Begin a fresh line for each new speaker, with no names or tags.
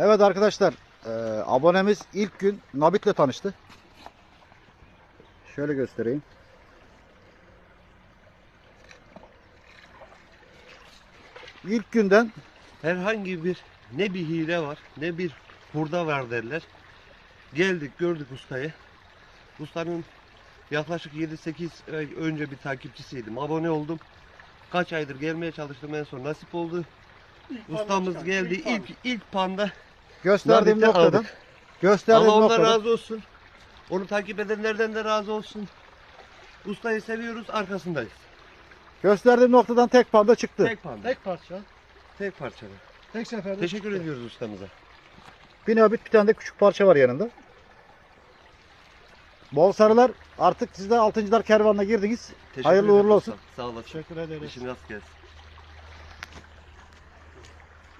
Evet arkadaşlar, e, abonemiz ilk gün Nabit'le tanıştı. Şöyle göstereyim. İlk günden
Herhangi bir ne bir hile var ne bir hurda var derler. Geldik gördük ustayı. Ustanın yaklaşık 7-8 ay önce bir takipçisiydim. Abone oldum. Kaç aydır gelmeye çalıştım en son nasip oldu. Ustamız geldi ilk ilk panda.
Gösterdiğim noktadan
aldık.
gösterdiğim
Allah ondan
noktadan
razı olsun. Onu takip edenlerden de razı olsun. Ustayı seviyoruz arkasındayız.
gösterdiğim noktadan tek panda çıktı.
Tek panda. Tek,
Tek parça.
parçalı.
Tek seferde.
Teşekkür ediyoruz ustamıza.
Bir Nabit bir tane de küçük parça var yanında. Bol sarılar artık siz de altıncılar kervanına girdiniz.
Teşekkür
Hayırlı
ederim
uğurlu olsun.
ustam. Sağ olasın.
Teşekkür ederiz.
İşin rast gelsin.